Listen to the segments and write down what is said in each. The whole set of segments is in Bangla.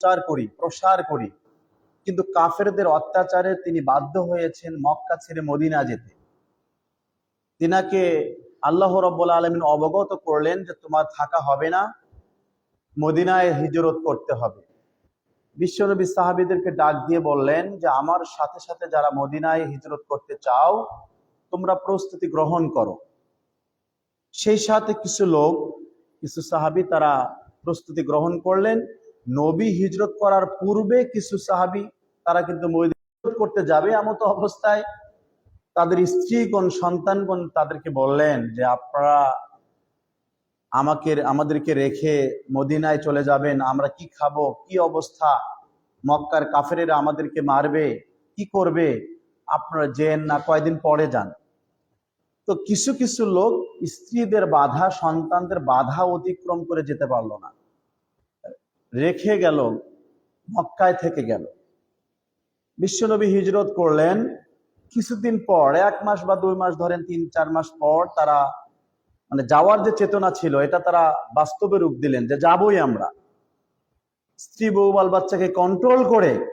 প্রচার করি, প্রসার করি। কিন্তু কাফেরদের অত্যাচারে তিনি বাধ্য হয়েছেন মক্কা ছেড়ে মদিনা যেতে। তিনাকে আল্লাহ রব্বুল আলমিন অবগত করলেন যে তোমার থাকা হবে না, মদিনায় হিজরত করতে হবে। বিশ্বনবী সাহাবিদেরকে ডাক দিয়ে বললেন যে, আমার সাথে সাথে যারা মদিনায় হিজরত করতে চাও, তোমরা প্রস্তুতি গ্রহণ করো। সেই সাথে কিছু লোক, কিছু সাহাবি তারা প্রস্তুতি গ্রহণ করলেন। নবী হিজরত করার পূর্বে কিছু সাহাবি, তারা কিন্তু হিজরত করতে যাবে এমত অবস্থায়। তাদের স্ত্রীগণ, সন্তানগণ তাদেরকে বললেন যে, আপনারা আমাকে, আমাদেরকে রেখে মদিনায় চলে যাবেন, আমরা কি খাব? কি অবস্থা? মক্কার কাফেরেরা আমাদেরকে মারবে? কি করবে? আপনারা যেন না কয়দিন পরে যান। তো কিছু কিছু লোক স্ত্রীদের বাধা, সন্তানদের বাধা অতিক্রম করে যেতে পারল না। রেখে গেল, মক্কায় থেকে গেল। বিশ্বনবী হিজরত করলেন। কিছুদিন পর, এক মাস বা দুই মাস ধরেন, তিন, চার মাস পর তারা মানে যাওয়ার যে চেতনা ছিল, এটা তারা বাস্তবে রূপ দিলেন যে যাবই আমরা। স্ত্রী বউ বাল বাচ্চাকে কন্ট্রোল করে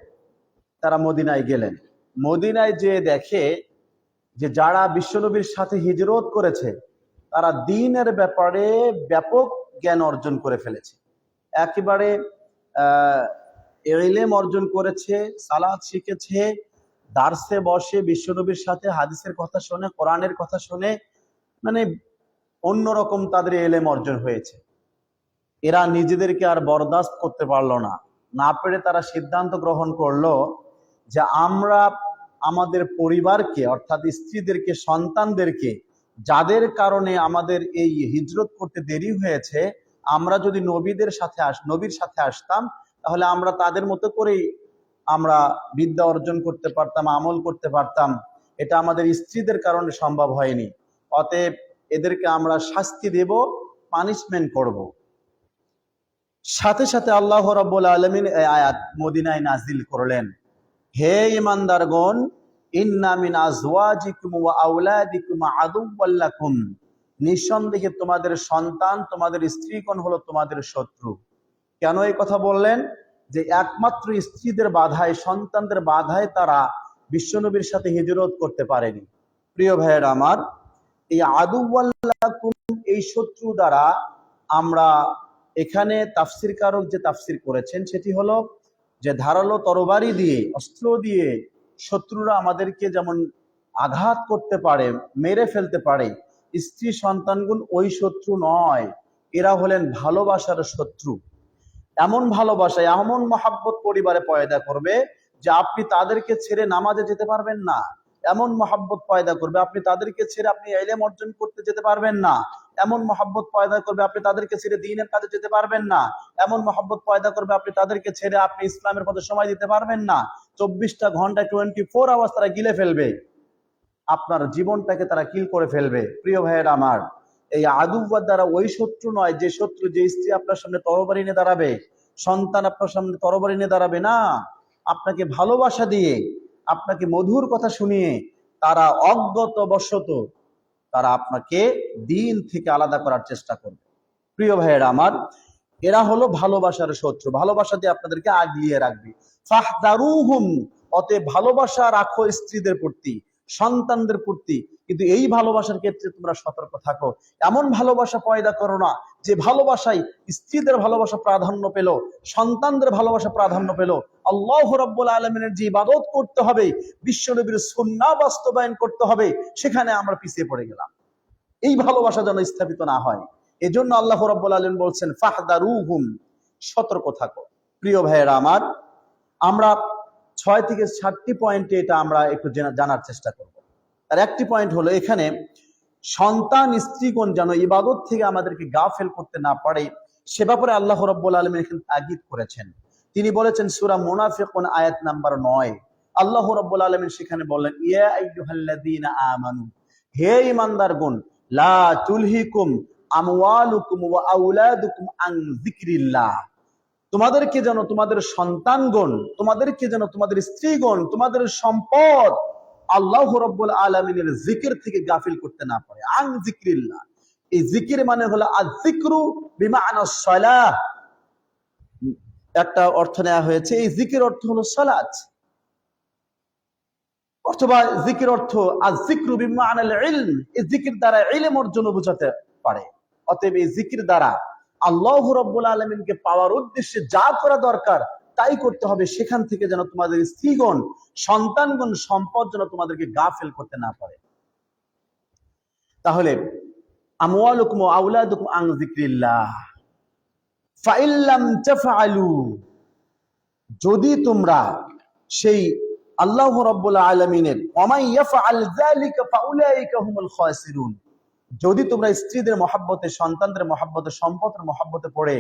তারা মদিনায় গেলেন। মদিনায় যে দেখে যে যারা বিশ্বনবীর সাথে হিজরত করেছে, তারা দিনের ব্যাপারে ব্যাপক জ্ঞান অর্জন করে ফেলেছে। একেবারে এলেম অর্জন করেছে সালাদ শিখেছে, দার্সে বসে বিশ্বনবীর সাথে হাদিসের কথা শুনে, কোরআনের কথা শুনে মানে অন্যরকম তাদের এলেম অর্জন হয়েছে। এরা নিজেদেরকে আর বরদাস্ত করতে পারল না। না পেরে তারা সিদ্ধান্ত গ্রহণ করল যে আমরা আমাদের পরিবারকে, অর্থাৎ স্ত্রীদেরকে, সন্তানদেরকে, যাদের কারণে আমাদের এই হিজরত করতে দেরি হয়েছে আমরা যদি নবীদের সাথে আস, নবীর সাথে আসতাম, তাহলে আমরা তাদের মতো করেই আমরা বিদ্যা অর্জন করতে পারতাম, আমল করতে পারতাম। এটা আমাদের স্ত্রীদের কারণে সম্ভব হয়নি। অতএব এদেরকে আমরা শাস্তি দেব পানিশমেন্ট করব। সাথে সাথে আল্লাহ রব্বুল আলমিন আয়াত মদিনায় নাজিল করলেন। হে ইমানদারগণ ইন্নামিন আজওয়াজিকুম ওয়া আউলাদিকুম আদুওয়াল্লাকুম নিঃসন্দেহে তোমাদের সন্তান, তোমাদের স্ত্রীগণ হলো তোমাদের শত্রু। কেন এই কথা বললেন? যে একমাত্র স্ত্রীদের বাধায়, সন্তানদের বাধায় তারা বিশ্বনবীর সাথে হিজরত করতে পারেনি। প্রিয় ভাইয়ের আমার, এই আদুওয়াল্লাকুম, এই শত্রু দ্বারা আমরা এখানে তাফসির কারক যে তাফসির করেছেন, সেটি হলো যে ধারালো তরবারি দিয়ে, অস্ত্র দিয়ে শত্রুরা আমাদেরকে যেমন আঘাত করতে পারে, মেরে ফেলতে পারে স্ত্রী সন্তানগুণ ওই শত্রু নয়। এরা হলেন ভালোবাসার শত্রু। এমন ভালোবাসা এমন মহাব্বত পরিবারে পয়দা করবে যে আপনি তাদেরকে ছেড়ে নামাজে যেতে পারবেন না। এমন মহাব্বত পয়দা করবে, আপনি তাদেরকে ছেড়ে আপনি এলেম অর্জন করতে যেতে পারবেন না। এমন মহাব্বত পয়দা করবে, আপনি তাদেরকে ছেড়ে দিনের কাজে যেতে পারবেন না। এমন মহাব্বত পয়দা করবে, আপনি তাদেরকে ছেড়ে আপনি ইসলামের পথে সময় দিতে পারবেন না। চব্বিশটা ঘণ্টা টোয়েন্টি ফোর আওয়ার্স তারা গিলে ফেলবে। আপনার জীবনটাকে তারা কিল করে ফেলবে। প্রিয় ভাইয়ের আমার, এই আদুবাদ দ্বারা ওই শত্রু নয়, যে শত্রু যে স্ত্রী আপনার সামনে তরবারি নিয়ে দাঁড়াবে, সন্তান আপনার সামনে তরবারি নিয়ে দাঁড়াবে, না। আপনাকে ভালোবাসা দিয়ে, আপনাকে মধুর কথা শুনিয়ে তারা অজ্ঞত বশত তারা আপনাকে দিন থেকে আলাদা করার চেষ্টা করবে। প্রিয় ভাইয়েরা আমার, এরা হলো ভালোবাসার শত্রু। ভালোবাসা দিয়ে আপনাদেরকে আগলিয়ে রাখবে। ফাহদারুহুম, অতএব ভালোবাসা রাখো স্ত্রীদের প্রতি। সন্তানদের প্রতি। কিন্তু এই ভালোবাসার ক্ষেত্রে তোমরা সতর্ক থাকো। এমন ভালোবাসা পয়দা করো না যে ভালোবাসাই স্ত্রীদের ভালোবাসা প্রাধান্য পেল, সন্তানদের ভালোবাসা প্রাধান্য পেল। আল্লাহ রব্বুল আলমিনের যে ইবাদত করতে হবে, বিশ্বনবীর সন্না বাস্তবায়ন করতে হবে, সেখানে আমরা পিছিয়ে পড়ে গেলাম। এই ভালোবাসা যেন স্থাপিত না হয়। এজন্য আল্লাহ রব্বুল আলম বলছেন ফাহদারু হুম সতর্ক থাকো। প্রিয় ভাইয়েরা আমার, আমরা ছয় থেকে সাতটি পয়েন্টে এটা আমরা একটু জানার চেষ্টা করব। আর একটি পয়েন্ট হলো এখানে, সন্তান, স্ত্রীগণ যেন ইবাদত থেকে আমাদেরকে গা ফেল করতে না পারে, সে ব্যাপারে আল্লাহ রব্বুল আলম এখানে তাগিদ করেছেন। তিনি বলেছেন, সুরা মুনাফিকুন আয়াত নাম্বার নয়। আল্লাহ রব্বুল আলমিন সেখানে বললেন ইয়া আমানু, হে ইমানদারগণ লা তুলহিকুম আমওয়ালুকুম ওয়া আউলাদুকুম আন যিকরিল্লাহ। তোমাদেরকে যেন তোমাদের সন্তানগণ, তোমাদেরকে যেন তোমাদের স্ত্রীগণ, তোমাদের সম্পদ আল্লাহ রব্বুল আলমিনের জিকির থেকে গাফিল করতে না পারে। আং জিক্রিল্লাহ। এই জিকির মানে হলো আজিক্রু বিমা সলাহ। একটা অর্থ নেওয়া হয়েছে, এই জিকির অর্থ হলো সালাত অথবা জিকির অর্থ আর জিক্রু বিমানাল ইলম। এই জিকির দ্বারা ইলম অর্জন বোঝাতে পারে। অতএব এই জিকির দ্বারা আল্লাহ রব্বুল আলমিনকে পাওয়ার উদ্দেশ্যে যা করা দরকার, তাই করতে হবে। সেখান থেকে যেন তোমাদের স্ত্রীগণ, সন্তানগণ সম্পদ যেন তোমাদেরকে গাফেল করতে না পারে। তাহলে যদি তোমরা সেই আল্লাহ রাব্বুল আলামিনের ওমাই ইয়াফআল যদি তোমরা স্ত্রীদের মহাব্বতে, সন্তানদের মহাব্বতে, সম্পদের মহাব্বতে পড়ে,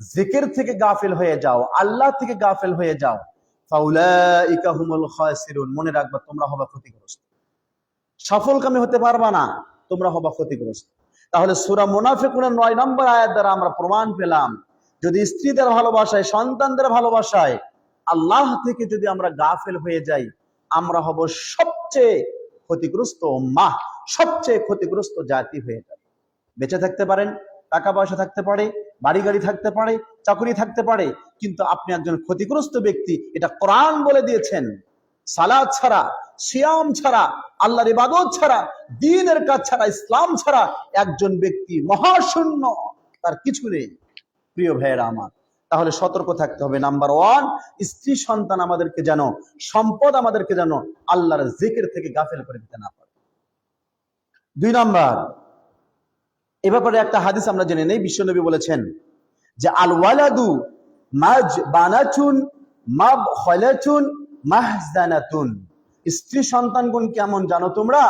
জিকির থেকে গাফিল হয়ে যাও, আল্লাহ থেকে গাফিল হয়ে যাও মনে রাখবা, তোমরা হবে ক্ষতিগ্রস্ত। সফলকামী হতে পারবা না, তোমরা হবা ক্ষতিগ্রস্ত। তাহলে সুরা মুনাফিকুনের নয় নম্বর আয়াত দ্বারা আমরা প্রমাণ পেলাম, যদি স্ত্রীদের ভালোবাসায়, সন্তানদের ভালোবাসায় আল্লাহ থেকে যদি আমরা গাফেল হয়ে যাই, আমরা হব সবচেয়ে ক্ষতিগ্রস্ত মা, সবচেয়ে ক্ষতিগ্রস্ত জাতি হয়ে যাবে। বেঁচে থাকতে পারেন, টাকা পয়সা থাকতে পারে বাড়ি গাড়ি থাকতে পারে, চাকরি থাকতে পারে, কিন্তু আপনি একজন ক্ষতিগ্রস্ত ব্যক্তি, এটা কোরআন বলে দিয়েছেন। সালাদ ছাড়া, সিয়াম ছাড়া, আল্লাহর ইবাদত ছাড়া, দিনের কাজ ছাড়া, ইসলাম ছাড়া একজন ব্যক্তি মহাশূন্য, তার কিছু নেই। প্রিয় ভাইয়েরা আমার তাহলে সতর্ক থাকতে হবে। নাম্বার ওয়ান স্ত্রী সন্তান আমাদেরকে যেন, সম্পদ আমাদেরকে যেন আল্লাহর জিকির থেকে গাফেল করে দিতে না পারে। দুই নাম্বার, এ ব্যাপারে একটা হাদিস আমরা জেনে নেই, বিশ্বনবী বলেছেন যে আল ওয়ালাদু মাজ বানাচুন মাব খলাচুন মাহজানাতুন। স্ত্রী সন্তানগণ কেমন জানো তোমরা?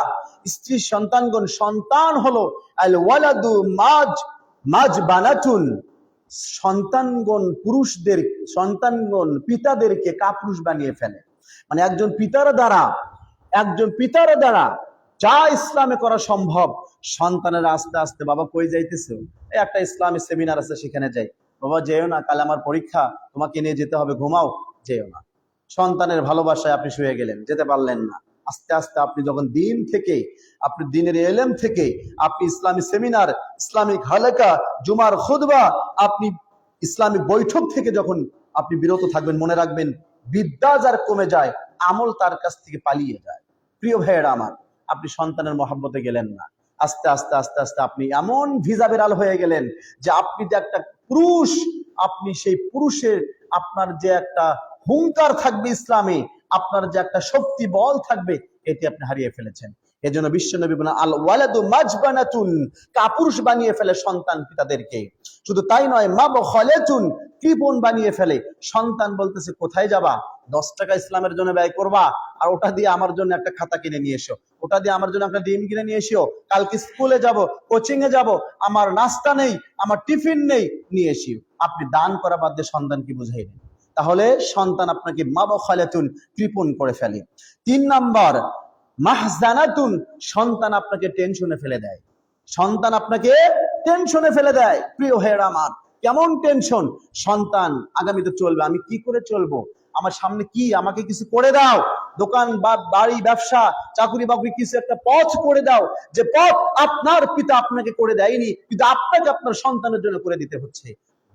স্ত্রী সন্তানগণ সন্তান হলো আল ওয়ালাদু মাজ মাজ বানাতুন সন্তানগণ পুরুষদের, সন্তানগণ পিতাদেরকে কাপুরুষ বানিয়ে ফেলে। মানে একজন পিতার দ্বারা, একজন পিতার দ্বারা যা ইসলামে করা সম্ভব, সন্তানের আস্তে আস্তে বাবা কই যাইতেছে? একটা ইসলামী সেমিনার আছে, সেখানে যাই। বাবা, যেও না, কাল আমার পরীক্ষা, তোমাকে নিয়ে যেতে হবে, ঘুমাও। যেও না। সন্তানের ভালোবাসায় আপনি শুয়ে গেলেন, যেতে পারলেন না। আস্তে আস্তে আপনি যখন দিন থেকে, আপনি দিনের এলেম থেকে, আপনি ইসলামী সেমিনার, ইসলামিক হালেকা, জুমার খুদবা আপনি ইসলামিক বৈঠক থেকে যখন আপনি বিরত থাকবেন, মনে রাখবেন, বিদ্যা যার কমে যায়, আমল তার কাছ থেকে পালিয়ে যায়। প্রিয় ভাইয়েরা আমার, আপনি সন্তানের মহাব্বতে গেলেন না। আস্তে আস্তে আস্তে আস্তে আপনি এমন ভিজা বিড়াল হয়ে গেলেন যে আপনি যে একটা পুরুষ, আপনি সেই পুরুষের আপনার যে একটা হুঙ্কার থাকবে ইসলামে আপনার যে একটা শক্তি বল থাকবে, এটি আপনি হারিয়ে ফেলেছেন। এজন্য বিশ্ব নবী বলেন, আল ওয়ালাদু মাজবানাতুন কাপুরুষ বানিয়ে ফেলে সন্তান পিতাদেরকে। শুধু তাই নয় মা খলেতুন কৃপণ বানিয়ে ফেলে। সন্তান বলতেছে, কোথায় যাবা? দশ টাকা ইসলামের জন্য ব্যয় করবা? আর ওটা দিয়ে আমার জন্য একটা খাতা কিনে নিয়ে এসো। ওটা দিয়ে আমার জন্য একটা ডিম কিনে নিয়ে এসো। কালকে স্কুলে যাব, কোচিং এ যাব, আমার নাস্তা নেই, আমার টিফিন নেই, নিয়ে এসিও আপনি দান করা বাদ দিয়ে সন্তানকে বুঝাই দেন তাহলে সন্তান আপনাকে মা খালেতুন কৃপণ করে ফেলে। তিন নাম্বার, মাহজানাতুন, সন্তান আপনাকে টেনশনে ফেলে দেয়। সন্তান আপনাকে টেনশনে ফেলে দেয়, প্রিয় হের আমার। কেমন টেনশন সন্তান, আগামীতে চলবে। আমি কি করে চলবো? আমার সামনে কি? আমাকে কিছু করে দাও। দোকান বা বাড়ি, ব্যবসা, চাকরি বাকরি কিছু একটা পথ করে দাও। যে পথ আপনার পিতা আপনাকে করে দেয়নি, কিন্তু আপনাকে আপনার সন্তানের জন্য করে দিতে হচ্ছে।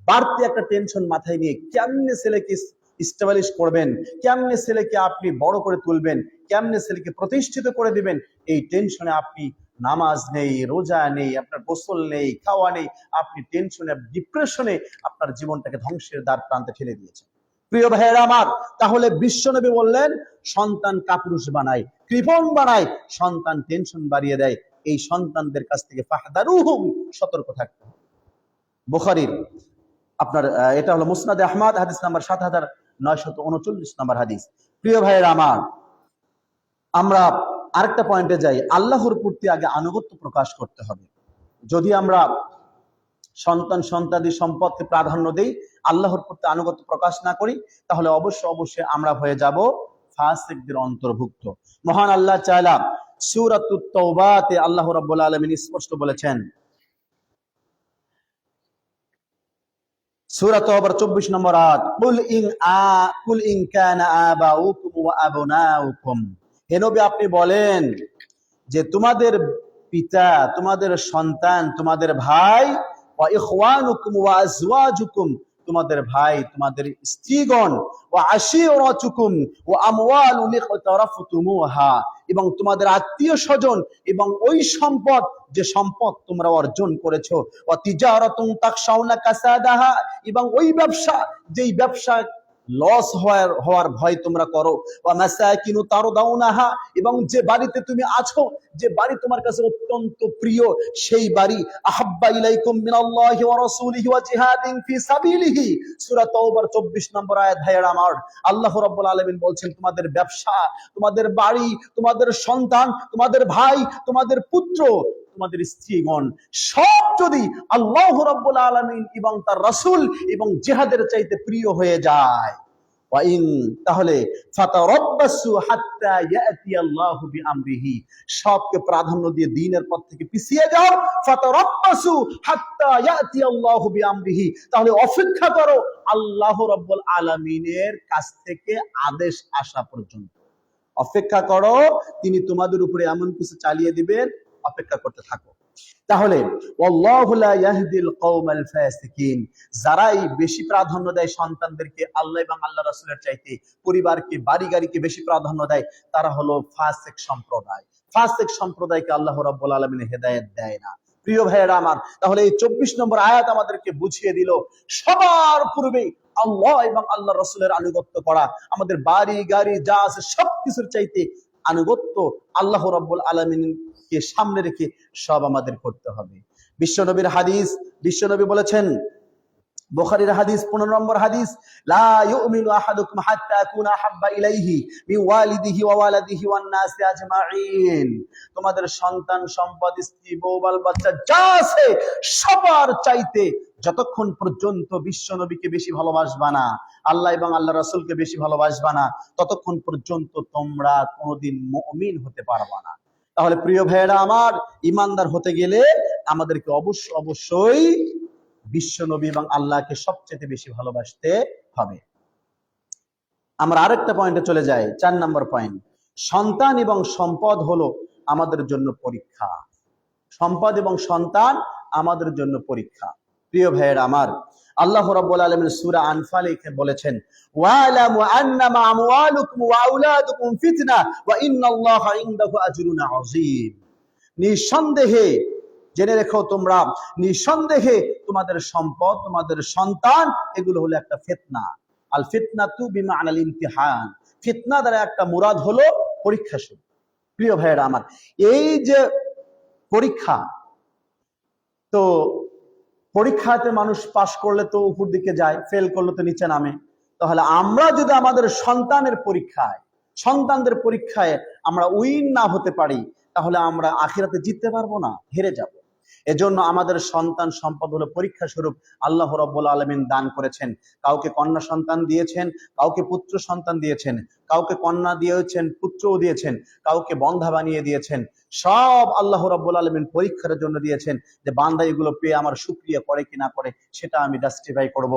বাড়তি একটা টেনশন মাথায় নিয়ে কেমনে ছেলেকে স্টাবলিশ করবেন? কেমনে ছেলেকে আপনি বড় করে তুলবেন? কেমনে ছেলেকে প্রতিষ্ঠিত করে দিবেন? এই টেনশনে আপনি নামাজ নেই, রোজা নেই, আপনার গোসল নেই, খাওয়া নেই, আপনি টেনশনে ডিপ্রেশনে আপনার জীবনটাকে ধ্বংসের দ্বার প্রান্তে ঠেলে দিয়েছেন। প্রিয় ভাইয়েরা আমার, তাহলে বিশ্বনবী বললেন, সন্তান কাপুরুষ বানায়, কৃপণ বানায়, সন্তান টেনশন বাড়িয়ে দেয়। এই সন্তানদের কাছ থেকে ফাহদারুহুম, সতর্ক থাকতে বুখারীর আপনার এটা হলো মুসনাদে আহমদ, হাদিস নাম্বার সাত হাজার নয়শত উনচল্লিশ নাম্বার হাদিস। প্রিয় ভাইয়ের আমার, আমরা আরেকটা পয়েন্টে যাই। আল্লাহর প্রতি আগে আনুগত্য প্রকাশ করতে হবে। যদি আমরা সন্তান সন্তাদি সম্পদকে প্রাধান্য দেই, আল্লাহর প্রতি আনুগত্য প্রকাশ না করি, তাহলে অবশ্য অবশ্যই আমরা হয়ে যাব ফাসিকদের অন্তর্ভুক্ত। মহান আল্লাহ চাইলা সুরাতুত তওবাতে আল্লাহ রাব্বুল আলামিন স্পষ্ট বলেছেন সূরা তওবার 24 নম্বর আয়াত, কুল ইন আ, কুল কানা আবাউকুম ওয়া আবনাউকুম। হে নবী, আপনি বলেন যে তোমাদের পিতা, তোমাদের সন্তান, তোমাদের ভাই, ওয়া ইখওয়ানুকুম ওয়া আজওয়াজুকুম। তোমাদের ভাই, তোমাদের স্ত্রীগণ ও আশিরাতুকুম ও আমওয়ালু লিকতারাফতুমুহা এবং তোমাদের আত্মীয় স্বজন এবং ওই সম্পদ যে সম্পদ তোমরা অর্জন করেছ। তাক তাকশাউনা কাসাদাহা এবং ওই ব্যবসা, যেই ব্যবসা লস হওয়ার হওয়ার ভয় তোমরা করো। বা মাসাকিনু তারদাউনাহা, এবং যে বাড়িতে তুমি আছো, যে বাড়ি তোমার কাছে অত্যন্ত প্রিয়, সেই বাড়ি আহাব্বা ইলাইকুম মিনাল্লাহি ওয়া রাসূলিহি ওয়া জিহাদিন ফি সাবিলিহি। সূরা তাওবার 24 নম্বর আয়াত, ভাইয়েরা আমার, আল্লাহ রাব্বুল আলামিন বলছেন, তোমাদের ব্যবসা, তোমাদের বাড়ি, তোমাদের সন্তান, তোমাদের ভাই, তোমাদের পুত্র তোমাদের স্ত্রীগণ, সব যদি আল্লাহ রাব্বুল আলামিন এবং তার রাসূল এবং জিহাদের চাইতে প্রিয় হয়ে যায়। তাহলে সবকে প্রাধান্য দিয়ে দিনের পথ থেকে পিছিয়ে যাও। তাহলে অপেক্ষা করো আল্লাহ রাব্বুল আলামিনের কাছ থেকে আদেশ আসা পর্যন্ত। অপেক্ষা করো, তিনি তোমাদের উপরে এমন কিছু চালিয়ে দিবেন অপেক্ষা করতে থাকো। তাহলে যারাই বেশি প্রাধান্য দেয় সন্তানদেরকে, আল্লাহ এবং আল্লাহ রাসূলের চাইতে, পরিবারকে বাড়ি গাড়িকে বেশি প্রাধান্য দেয়, তারা হলো ফাসিক সম্প্রদায়। ফাসিক সম্প্রদায়কে আল্লাহ রাব্বুল আলামিন হেদায়েত দেয় না। প্রিয় ভাইয়েরা আমার, তাহলে এই চব্বিশ নম্বর আয়াত আমাদেরকে বুঝিয়ে দিল, সবার পূর্বে আল্লাহ এবং আল্লাহ রসুলের আনুগত্য করা। আমাদের বাড়ি গাড়ি যা আছে সবকিছুর চাইতে আনুগত্য আল্লাহ রব্বুল আলমিনকে সামনে রেখে সব আমাদের করতে হবে। বিশ্বনবীর হাদিস বিশ্বনবী বলেছেন বুখারীর হাদিস 15 নম্বর হাদিস, লা ইউমিনু আহাদুকুম হাত্তা আকুনা হাব্বা ইলাইহি ওয়ালিদিহি ওয়া ওয়ালাদিহি ওয়ান নাসি আজমাইন তোমাদের সন্তান, সম্পদ, স্ত্রী, বউ, বাল, বাচ্চা, যা আছে সবার চাইতে যতক্ষণ পর্যন্ত বিশ্ব নবীকে বেশি ভালোবাসবা না, আল্লাহ এবং আল্লাহ রাসূলকে বেশি ভালোবাসবা না, ততক্ষণ পর্যন্ত তোমরা কোনোদিন মুমিন হতে পারবা না। তাহলে প্রিয় ভাইয়েরা আমার ইমানদার হতে গেলে আমাদেরকে অবশ্য অবশ্যই বিশ্ব নবী এবং আল্লাহকে সবচেয়ে বেশি ভালোবাসতে হবে। আমরা আরেকটা পয়েন্টে চলে যাই, চার নম্বর পয়েন্ট সন্তান এবং সম্পদ হলো আমাদের জন্য পরীক্ষা। সম্পদ এবং সন্তান আমাদের জন্য পরীক্ষা। প্রিয় ভাইয়েরা আমার, আল্লাহ রাব্বুল আলামিন সূরা আনফালে বলেছেন আজরুন আযীম। নিঃসন্দেহে জেনে রেখো তোমরা, নিঃসন্দেহে তোমাদের সম্পদ, তোমাদের সন্তান, এগুলো হলো একটা ফেতনা। আল ফিতনা তু বিমা আনাল ইমতিহান। ফিতনা দ্বারা একটা মুরাদ হলো পরীক্ষা শুরু। প্রিয় ভাইয়েরা আমার, এই যে পরীক্ষা, তো পরীক্ষাতে মানুষ পাশ করলে তো উপর দিকে যায় ফেল করলে তো নিচে নামে। তাহলে আমরা যদি আমাদের সন্তানের পরীক্ষায়, সন্তানদের পরীক্ষায় আমরা উইন না হতে পারি, তাহলে আমরা আখিরাতে জিততে পারব না, হেরে যাব। এজন্য আমাদের সন্তান সম্পদ হলো পরীক্ষা স্বরূপ আল্লাহ রব্বুল আলমিন দান করেছেন। কাউকে কন্যা সন্তান দিয়েছেন, কাউকে পুত্র সন্তান দিয়েছেন, কাউকে কন্যা দিয়েছেন, পুত্রও দিয়েছেন, কাউকে বন্ধা বানিয়ে দিয়েছেন। সব আল্লাহ রব্বুল আলমিন পরীক্ষার জন্য দিয়েছেন যে বান্দা এগুলো পেয়ে আমার সুক্রিয়া করে কি না করে, সেটা আমি জাস্টিফাই করব।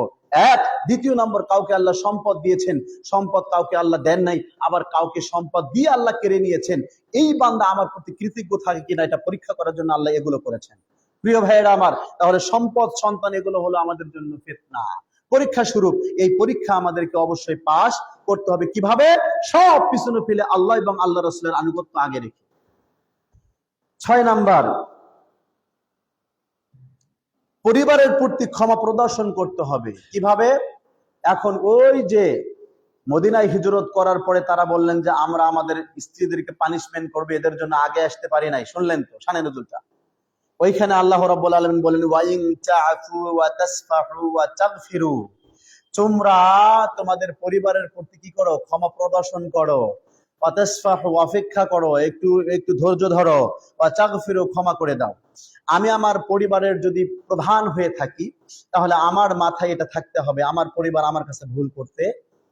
এক, দ্বিতীয় নম্বর, কাউকে আল্লাহ সম্পদ দিয়েছেন, সম্পদ কাউকে আল্লাহ দেন নাই, আবার কাউকে সম্পদ দিয়ে আল্লাহ কেড়ে নিয়েছেন, এই বান্দা আমার প্রতি কৃতজ্ঞ থাকে কিনা এটা পরীক্ষা করার জন্য আল্লাহ এগুলো করেছেন। প্রিয় ভাইয়েরা আমার, তাহলে সম্পদ, সন্তান এগুলো হলো আমাদের জন্য ফেতনা। পরীক্ষা স্বরূপ এই পরীক্ষা আমাদেরকে অবশ্যই পাশ করতে হবে। কীভাবে? সব পিছনে ফেলে আল্লাহ এবং আল্লাহ রসুলের আনুগত্য আগে রেখে। ছয় নাম্বার। পরিবারের প্রতি ক্ষমা প্রদর্শন করতে হবে। কীভাবে? এখন ওই যে মদিনায় হিজরত করার পরে তারা বললেন যে, আমরা আমাদের স্ত্রীদেরকে পানিশমেন্ট করবে, এদের জন্য আগে আসতে পারি নাই। শুনলেন তো শানে নজরুলটা ওইখানে আল্লাহ রাব্বুল আলামিন বলেন, ওয়াইন তাআফু ওয়া তাসফাহু ওয়া তাগফিরু। তোমরা তোমাদের পরিবারের প্রতি কি করো? ক্ষমা প্রদর্শন করো। অপেক্ষা করো, একটু একটু ধৈর্য ধরো, বা চাগফিরো ক্ষমা করে দাও। আমি আমার পরিবারের যদি প্রধান হয়ে থাকি, তাহলে আমার মাথায় এটা থাকতে হবে, আমার পরিবার আমার কাছে ভুল করতে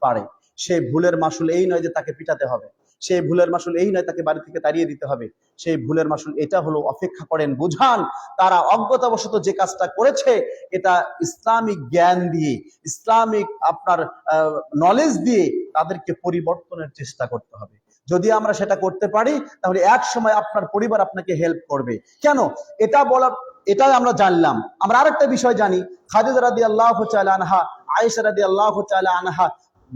পারে। সেই ভুলের মাসুল এই নয় যে তাকে পিটাতে হবে। সেই ভুলের মাসুল এই নয়, তাকে বাড়ি থেকে তাড়িয়ে দিতে হবে। সেই ভুলের মাসুল এটা হলো অপেক্ষা করেন, বুঝান। তারা অজ্ঞতাবশত যে কাজটা করেছে, এটা ইসলামিক জ্ঞান দিয়ে, ইসলামিক আপনার নলেজ দিয়ে তাদেরকে পরিবর্তনের চেষ্টা করতে হবে। যদি আমরা সেটা করতে পারি, তাহলে এক সময় আপনার পরিবার আপনাকে হেল্প করবে। কেন? এটা বলার, এটাই আমরা জানলাম। আমরা আরেকটা বিষয় জানি। খাদিজা রাদি আল্লাহ আনহা, আয়েশা রাদি আল্লাহ আনহা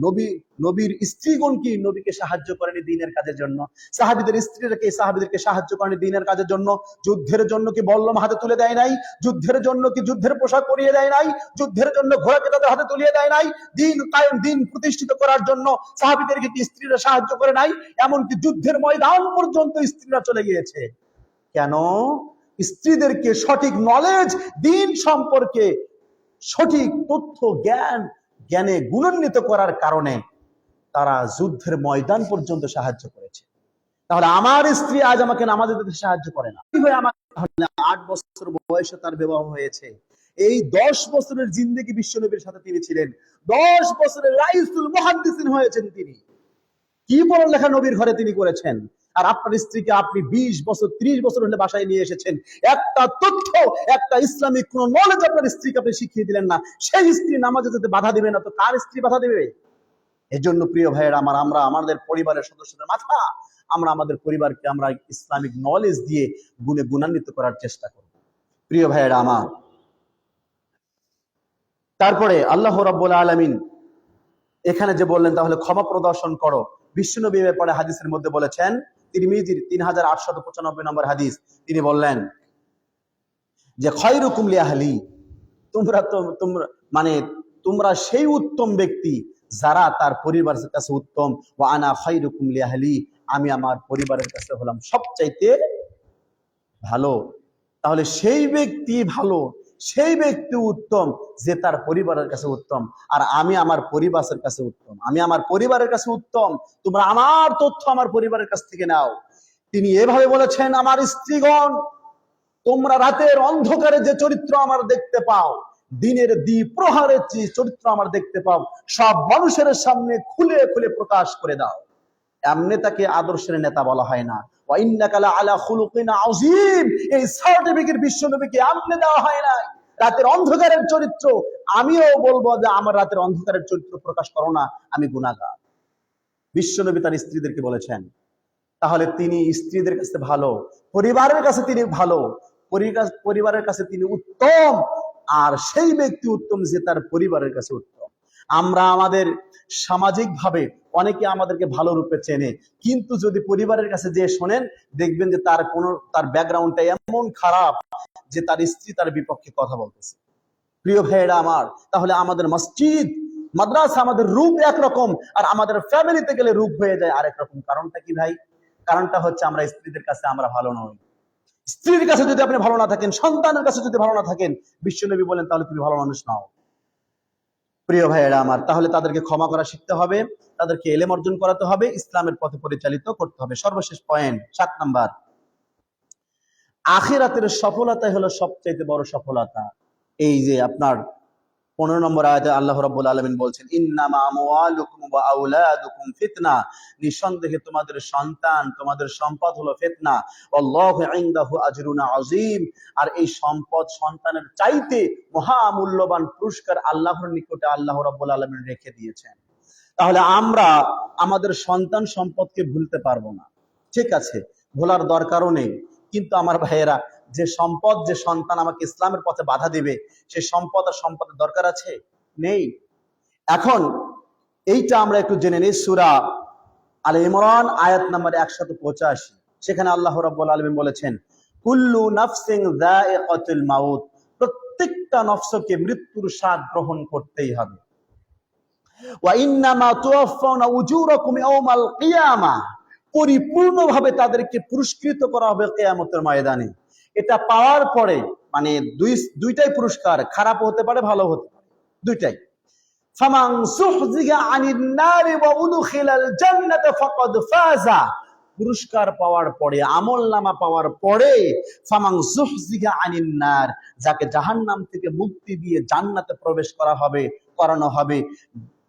নবী, নবীর স্ত্রীগণ কি নবীকে সাহায্য করেনি দিনের কাজের জন্য? সাহাবিদের স্ত্রীরা কি? সাহাবিদেরকে সাহায্য করেনি দিনের কাজের জন্য? যুদ্ধের জন্য কি বল্লম হাতে তুলে দেয় নাই? যুদ্ধের জন্য কি যুদ্ধের পোশাক পরিয়ে দেয় নাই? যুদ্ধের জন্য ঘোড়াকে তাদের হাতে তুলিয়ে দেয় নাই? দিন কায়েম, দিন প্রতিষ্ঠিত করার জন্য সাহাবিদেরকে কি স্ত্রীরা সাহায্য করে নাই? এমনকি যুদ্ধের ময়দান পর্যন্ত স্ত্রীরা চলে গিয়েছে। কেন? স্ত্রীদেরকে সঠিক নলেজ দিন সম্পর্কে সঠিক তথ্য, জ্ঞান জ্ঞানে গুণান্বিত করার কারণে তারা যুদ্ধের ময়দান পর্যন্ত সাহায্য করেছে। তাহলে আমার স্ত্রী আজ আমাকে নামাজে দিতে সাহায্য করে না। আমাকে আট বছর বয়সে তার বিবাহ হয়েছে। এই দশ বছরের জিন্দগি বিশ্বনবীর সাথে তিনি ছিলেন। দশ বছরের রাইসুল মহাদ্দিসিন হয়েছেন তিনি। কি পড়ালেখা নবীর ঘরে তিনি করেছেন? আর আপনার স্ত্রীকে আপনি বিশ বছর, ত্রিশ বছর হলে বাসায় নিয়ে এসেছেন। একটা তথ্য, একটা ইসলামিক কোন নলেজ আপনার স্ত্রীকে আপনি শিখিয়ে দিলেন না। সেই স্ত্রী নামাজে যেতে বাধা দিবে না, তো কার স্ত্রী বাধা দিবে? এজন্য প্রিয় ভাইয়ের আমার, আমরা আমাদের পরিবারের সদস্যদের মাথা, আমরা আমাদের পরিবারকে আমরা ইসলামিক নলেজ দিয়ে গুণে গুণান্বিত করার চেষ্টা করব। প্রিয় ভাইয়েরা আমার, তারপরে আল্লাহ রাব্বুল আলামিন এখানে যে বললেন, তাহলে ক্ষমা প্রদর্শন করো। বিশ্বনবী ব্যাপারে হাদিসের মধ্যে বলেছেন, তিরমিজির তিন হাজার আটশত পঁচানব্বই নম্বর হাদিস। তিনি বললেন যে, খয়রুকুম লিয়াহলি তোমরা তো, তোমরা মানে তোমরা সেই উত্তম ব্যক্তি যারা তার পরিবারের কাছে উত্তম। ও আনা খয়রুকুম লিয়াহলি আমি আমার পরিবারের কাছে হলাম সবচাইতে ভালো। তাহলে সেই ব্যক্তি ভালো সেই ব্যক্তি উত্তম যে তার পরিবারের কাছে উত্তম। আর আমি আমার পরিবারের কাছে উত্তম। আমি আমার পরিবারের কাছে উত্তম। তোমরা আমার তথ্য আমার পরিবারের কাছ থেকে নাও। তিনি এভাবে বলেছেন, আমার স্ত্রীগণ, তোমরা রাতের অন্ধকারে যে চরিত্র আমার দেখতে পাও, দিনের দ্বীপ প্রহারের যে চরিত্র আমার দেখতে পাও, সব মানুষের সামনে খুলে খুলে প্রকাশ করে দাও। এমনি তাকে আদর্শের নেতা বলা হয় না। আলা এই সার্টিফিকেট বিশ্বনবীকে আমনে দেওয়া হয় না রাতের অন্ধকারের চরিত্র, আমিও বলব যে আমার রাতের অন্ধকারের চরিত্র প্রকাশ করো না, আমি গুণাগার বিশ্বনবী তার স্ত্রীদেরকে বলেছেন, তাহলে তিনি স্ত্রীদের কাছে ভালো, পরিবারের কাছে তিনি ভালো পরিবারের কাছে তিনি উত্তম, আর সেই ব্যক্তি উত্তম যে তার পরিবারের কাছে উত্তম। আমরা আমাদের সামাজিক ভাবে অনেকে আমাদেরকে ভালো রূপে চেনে। কিন্তু যদি পরিবারের কাছে যে শোনেন, দেখবেন যে তার কোন, তার ব্যাকগ্রাউন্ডটা এমন খারাপ যে তার স্ত্রী তার বিপক্ষে কথা বলতেছে। প্রিয় ভাইয়েরা আমার, তাহলে আমাদের মসজিদ, মাদ্রাসা আমাদের রূপ একরকম, আর আমাদের ফ্যামিলিতে গেলে রূপ হয়ে যায় আরেক রকম। কারণটা কি ভাই? কারণটা হচ্ছে আমরা স্ত্রীদের কাছে আমরা ভালো নই। স্ত্রীর কাছে যদি আপনি ভালো না থাকেন, সন্তানের কাছে যদি ভালো না থাকেন, বিশ্বনবী বলেন, তাহলে তুমি ভালো মানুষ নাও। প্রিয় ভাইয়েরা আমার, তাহলে তাদেরকে ক্ষমা করা শিখতে হবে, তাদেরকে এলেম অর্জন করাতে হবে, ইসলামের পথে পরিচালিত করতে হবে। সর্বশেষ পয়েন্ট সাত নাম্বার। আখিরাতের সফলতাই হলো সবচাইতে বড় সফলতা। এই যে আপনার পনেরো নম্বর আয়াতে আল্লাহ রাব্বুল আলামিন বলছেন ফিতনা। নিঃসন্দেহে তোমাদের সন্তান, তোমাদের সম্পদ হলো ফিতনা। আজরুন আর এই সম্পদ সন্তানের চাইতে মহামূল্যবান পুরস্কার আল্লাহর নিকটে আল্লাহ রাব্বুল আলামিন রেখে দিয়েছেন। তাহলে আমরা আমাদের সন্তান সম্পদকে ভুলতে পারব না। ঠিক আছে, ভোলার দরকারও নেই। কিন্তু আমার ভাইয়েরা যে সম্পদ, যে সন্তান আমাকে ইসলামের পথে বাধা দিবে সে সম্পদ আর সম্পদের দরকার আছে? নেই। এখন এইটা আমরা একটু জেনে নিই, সুরা আল ইমরান, আয়াত নাম্বার একশত পঁচাশি। সেখানে আল্লাহ রাব্বুল আলামিন বলেছেন, কুল্লু নাফসিং মাউত। প্রত্যেকটা নফসকে মৃত্যুর স্বাদ গ্রহণ করতেই হবে। কিয়ামাহ পরিপূর্ণভাবে তাদেরকে পুরস্কৃত করা হবে কেয়ামতের ময়দানে। এটা পাওয়ার পরে মানে দুই, দুইটাই পুরস্কার খারাপ হতে পারে ভালো হতে পারে। দুইটাই। সুহজিগা জান্নাতা ফাজা। পুরস্কার পাওয়ার পরে, আমল নামা পাওয়ার পরে ফামাং সুহজিগা আনিন নার, যাকে জাহান্নাম থেকে মুক্তি দিয়ে জান্নাতে প্রবেশ করা হবে, করানো হবে।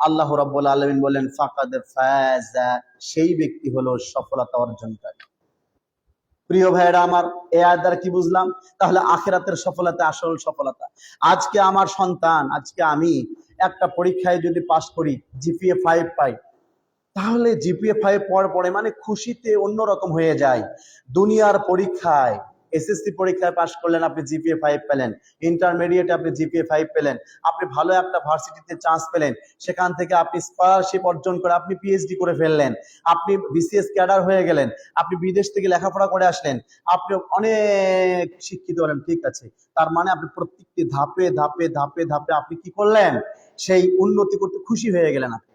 আল্লাহ রাব্বুল আলামিন বলেন, ফাকাদ ফাজা, সেই ব্যক্তি হলো সফলতা অর্জনকারী। প্রিয় ভাইয়েরা, আমার এ আয় দ্বারা কি বুঝলাম? তাহলে আখেরাতের সফলতা আসল সফলতা। আজকে আমার সন্তান, আজকে আমি একটা পরীক্ষায় যদি পাশ করি, জিপিএ ফাইভ পাই, তাহলে জিপিএ ফাইভ পর পরে মানে খুশিতে অন্যরকম হয়ে যায়। দুনিয়ার পরীক্ষায় এসএসসি পরীক্ষায় পাশ করলেন, আপনি জিপিএ ফাইভ পেলেন। ইন্টারমিডিয়েটে আপনি জিপিএ ফাইভ পেলেন। আপনি ভালো একটা ভার্সিটিতে চান্স পেলেন। সেখান থেকে আপনি স্কলারশিপ অর্জন করে আপনি পিএইচডি করে ফেললেন। আপনি বিসিএস ক্যাডার হয়ে গেলেন। আপনি বিদেশ থেকে লেখাপড়া করে আসলেন। আপনি অনেক শিক্ষিত হলেন, ঠিক আছে। তার মানে আপনি প্রত্যেকটি ধাপে ধাপে ধাপে ধাপে আপনি কি করলেন? সেই উন্নতি করতে খুশি হয়ে গেলেন আপনি।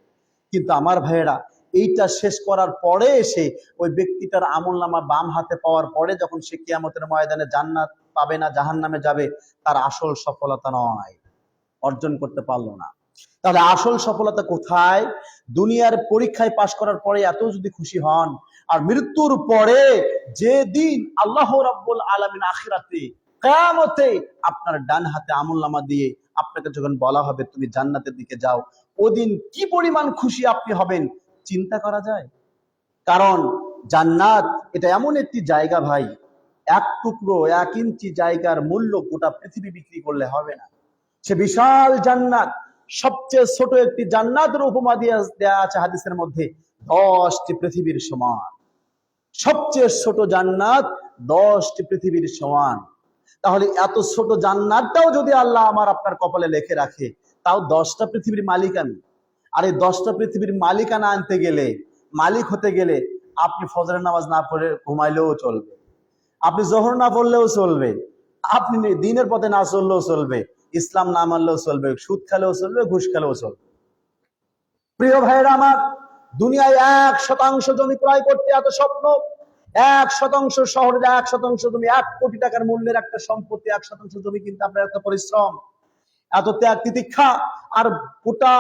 কিন্তু আমার ভাইয়েরা এইটা শেষ করার পরে এসে ওই ব্যক্তিটার আমল নামা বাম হাতে পাওয়ার পরে যখন সে কিয়ামতের ময়দানে জান্নাত পাবে না জাহান নামে যাবে, তার আসল সফলতা নয়, অর্জন করতে পারল না। তাহলে আসল সফলতা কোথায়? দুনিয়ার পরীক্ষায় পাশ করার পরে এত যদি খুশি হন, আর মৃত্যুর পরে যে দিন আল্লাহ রাব্বুল আলামিন আখিরাতে, কিয়ামতে আপনার ডান হাতে আমল নামা দিয়ে আপনাকে যখন বলা হবে তুমি জান্নাতের দিকে যাও, ওদিন কি পরিমাণ খুশি আপনি হবেন চিন্তা করা যায়? কারণ জান্নাত এটা এমন একটি জায়গা ভাই, এক টুকরো, এক ইঞ্চি জায়গার মূল্য গোটা পৃথিবী বিক্রি করলে হবে না। সে বিশাল জান্নাত, সবচেয়ে ছোট একটি জান্নাতের উপমা দিয়ে দেয়া আছে হাদিসের মধ্যে, দশটি পৃথিবীর সমান। সবচেয়ে ছোট জান্নাত দশটি পৃথিবীর সমান। তাহলে এত ছোট জান্নাতটাও যদি আল্লাহ আমার আপনার কপালে লেখে রাখে, তাও দশটা পৃথিবীর মালিক আমি। আর এই দশটা পৃথিবীর মালিকানা আনতে গেলে, মালিক হতে গেলে আপনি ফজরের নামাজ না পড়ে ঘুমাইলেও চলবে। আপনি জোহর না পড়লেও চলবে। আপনি দিনের পথে না চললেও চলবে। ইসলাম না মানলেও চলবে। সুদ খেলেও চলবে, ঘুষ খেলেও চলবে। প্রিয় ভাইয়েরা আমার, দুনিয়ায় এক শতাংশ জমি ক্রয় করতে এত স্বপ্ন, এক শতাংশ শহরের এক শতাংশ জমি, এক কোটি টাকার মূল্যের একটা সম্পত্তি, এক শতাংশ জমি কিন্তু আপনার একটা পরিশ্রম। এত ত্যাগ তিতিক্ষা আর গোটা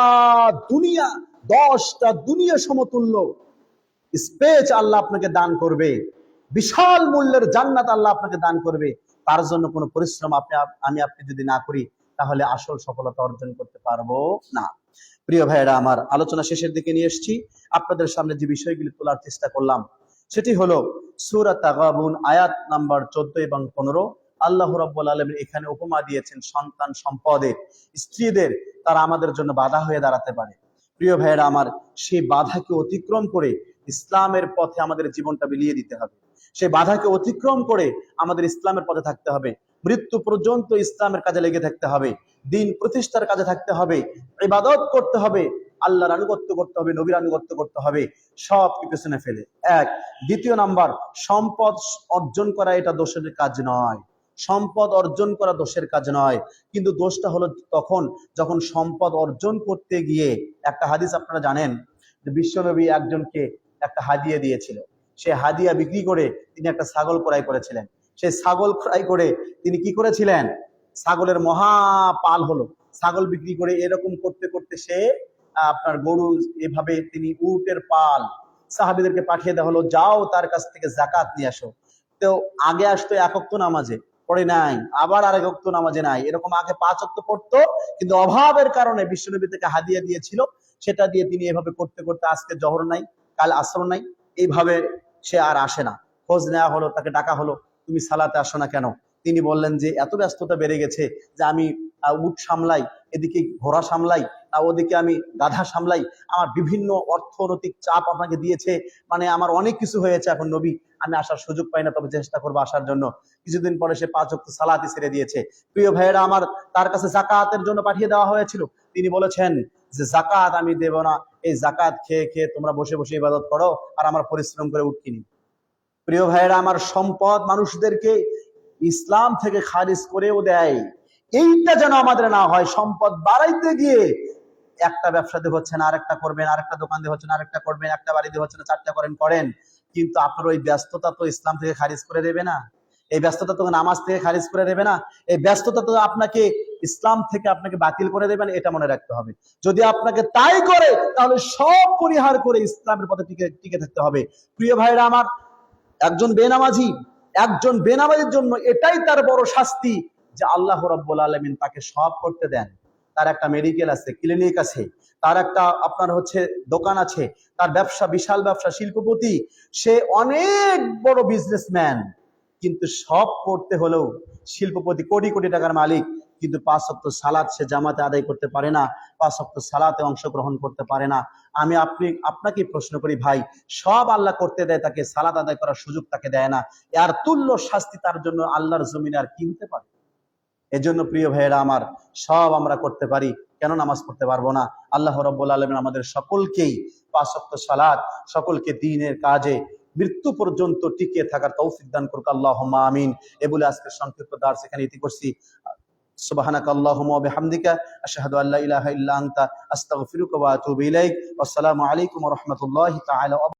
দুনিয়া, দশটা দুনিয়া সমতুল্য। স্পেস আল্লাহ আপনাকে দান করবে। বিশাল মূল্যের জান্নাত আল্লাহ আপনাকে দান করবে। তার জন্য কোনো পরিশ্রম আপনি আমি আপনি যদি না করি, তাহলে আসল সফলতা অর্জন করতে পারব না। প্রিয় ভাইয়েরা, আমার আলোচনা শেষের দিকে নিয়ে এসেছি। আপনাদের সামনে যে বিষয়গুলি তোলার চেষ্টা করলাম, সেটি হলো সুরাত আয়াত নাম্বার চোদ্দ এবং পনেরো। আল্লাহ রব্বুল আলমীর এখানে উপমা দিয়েছেন, সন্তান সম্পদের স্ত্রীদের তারা আমাদের জন্য বাধা হয়ে দাঁড়াতে পারে। প্রিয় ভাইয়েরা, আমার সেই বাধাকে অতিক্রম করে ইসলামের পথে আমাদের জীবনটা বিলিয়ে দিতে হবে। সেই বাধাকে অতিক্রম করে আমাদের ইসলামের পথে থাকতে হবে। মৃত্যু পর্যন্ত ইসলামের কাজে লেগে থাকতে হবে। দিন প্রতিষ্ঠার কাজে থাকতে হবে। ইবাদত করতে হবে। আল্লাহর আনুগত্য করতে হবে, নবীর আনুগত্য করতে হবে। সব পেছনে ফেলে। এক, দ্বিতীয় নাম্বার, সম্পদ অর্জন করা এটা দোষের কাজ নয়। সম্পদ অর্জন করা দোষের কাজ নয়। কিন্তু দোষটা হলো তখন যখন সম্পদ অর্জন করতে গিয়ে একটা হাদিস আপনারা জানেন যে বিশ্বনবী একজনকে একটা হাদিয়া দিয়েছিল। সে হাদিয়া বিক্রি করে তিনি একটা ছাগল ক্রয় করেছিলেন। সেই ছাগল ক্রয় করে তিনি কি করেছিলেন? ছাগলের মহা পাল হলো। ছাগল বিক্রি করে এরকম করতে করতে সে, আপনার গরু এভাবে তিনি উটের পাল সাহাবিদেরকে পাঠিয়ে দেওয়া হলো, যাও তার কাছ থেকে জাকাত নিয়ে আসো। তো আগে আসতো একক নামাজে। পড়ে নাই, আবার আরেক অক্ত নামাজে নাই। এরকম আগে পাঁচ অক্ত পড়তো, কিন্তু অভাবের কারণে বিশ্বনবী থেকে হাদিয়া দিয়েছিল। সেটা দিয়ে তিনি এভাবে করতে করতে আজকে জহর নাই, কাল আসর নাই। এইভাবে সে আর আসে না। খোঁজ নেওয়া হলো, তাকে ডাকা হলো, তুমি সালাতে আসো না কেন? তিনি বললেন যে, এত ব্যস্ততা বেড়ে গেছে যে আমি উট সামলাই, এদিকে ঘোড়া সামলাই না ওদিকে আমি গাধা সামলাই আমার বিভিন্ন অর্থনৈতিক চাপ আপনাকে দিয়েছে। মানে আমার অনেক কিছু হয়েছে এখন নবী। আমি আসার সুযোগ পাই না, তবে চেষ্টা করব আসার জন্য। কিছুদিন পরে সে পাঁচ অক্ট সালাতি ছেড়ে দিয়েছে। প্রিয় ভাইয়েরা, আমার তার কাছে জাকাতের জন্য পাঠিয়ে দেওয়া হয়েছিল। তিনি বলেছেন যে জাকাত আমি দেব না। এই জাকাত খেয়ে খেয়ে তোমরা বসে বসে ইবাদত করো আর আমার পরিশ্রম করে উঠকিনি প্রিয় ভাইয়েরা, আমার সম্পদ মানুষদেরকে ইসলাম থেকে খারিজ করেও দেয়। এইটা যেন আমাদের না হয়, সম্পদ বাড়াইতে গিয়ে একটা ব্যবসা দিয়ে হচ্ছে না, আরেকটা করবেন, আরেকটা দোকান দিয়ে হচ্ছে না, আরেকটা করবেন, একটা বাড়ি দিয়ে হচ্ছে না, চারটা করেন করেন। কিন্তু আপনার ওই ব্যস্ততা তো ইসলাম থেকে খারিজ করে দেবে না। এই ব্যস্ততা তো নামাজ থেকে খারিজ করে দেবে না। এই ব্যস্ততা তো আপনাকে ইসলাম থেকে আপনাকে বাতিল করে দেবেন এটা মনে রাখতে হবে। যদি আপনাকে তাই করে, তাহলে সব পরিহার করে ইসলামের পথে টিকে টিকে থাকতে হবে। প্রিয় ভাইরা আমার, একজন বেনামাজি, একজন বেনামাজির জন্য এটাই তার বড় শাস্তি যে আল্লাহ রব্বুল আলমিন তাকে সব করতে দেন। তার একটা মেডিকেল আছে ক্লিনিক আছে, তার একটা আপনার হচ্ছে দোকান আছে, তার ব্যবসা, বিশাল ব্যবসা, শিল্পপতি, সে অনেক বড় বিজনেসম্যান কিন্তু সব করতে হলেও শিল্পপতি কোটি কোটি টাকার মালিক, কিন্তু পাঁচ অক্ট সালাদ সে জামাতে আদায় করতে পারে না, পাঁচ অক্ট সালাতে অংশগ্রহণ করতে পারে না। আমি আপনি আপনাকে প্রশ্ন করি ভাই, সব আল্লাহ করতে দেয় তাকে সালাদ আদায় করার সুযোগ তাকে দেয় না। এর তুল্য শাস্তি তার জন্য আল্লাহর জমিনে আর কি হতে পারে? এজন্য প্রিয় ভাইয়েরা আমার সব আমরা করতে পারি, কেন নামাজ পড়তে পারব না? আল্লাহ রব্বুল আলমিন আমাদের সকলকেই পাঁচক্ত সালাত, সকলকে দিনের কাজে মৃত্যু পর্যন্ত টিকে থাকার তৌফিক দান করুক আল্লাহ আমিন। এ বলে আজকের সংক্ষিপ্ত দার সেখানে ইতি করছি। ওয়া বিহামদিকা, আশহাদু আল্লা ইলাহা ইল্লা আনতা, আস্তাগফিরুকা ওয়া আতুবু ইলাইক। ওয়াসসালামু আলাইকুম ওয়া রাহমাতুল্লাহি তাআলা ওয়া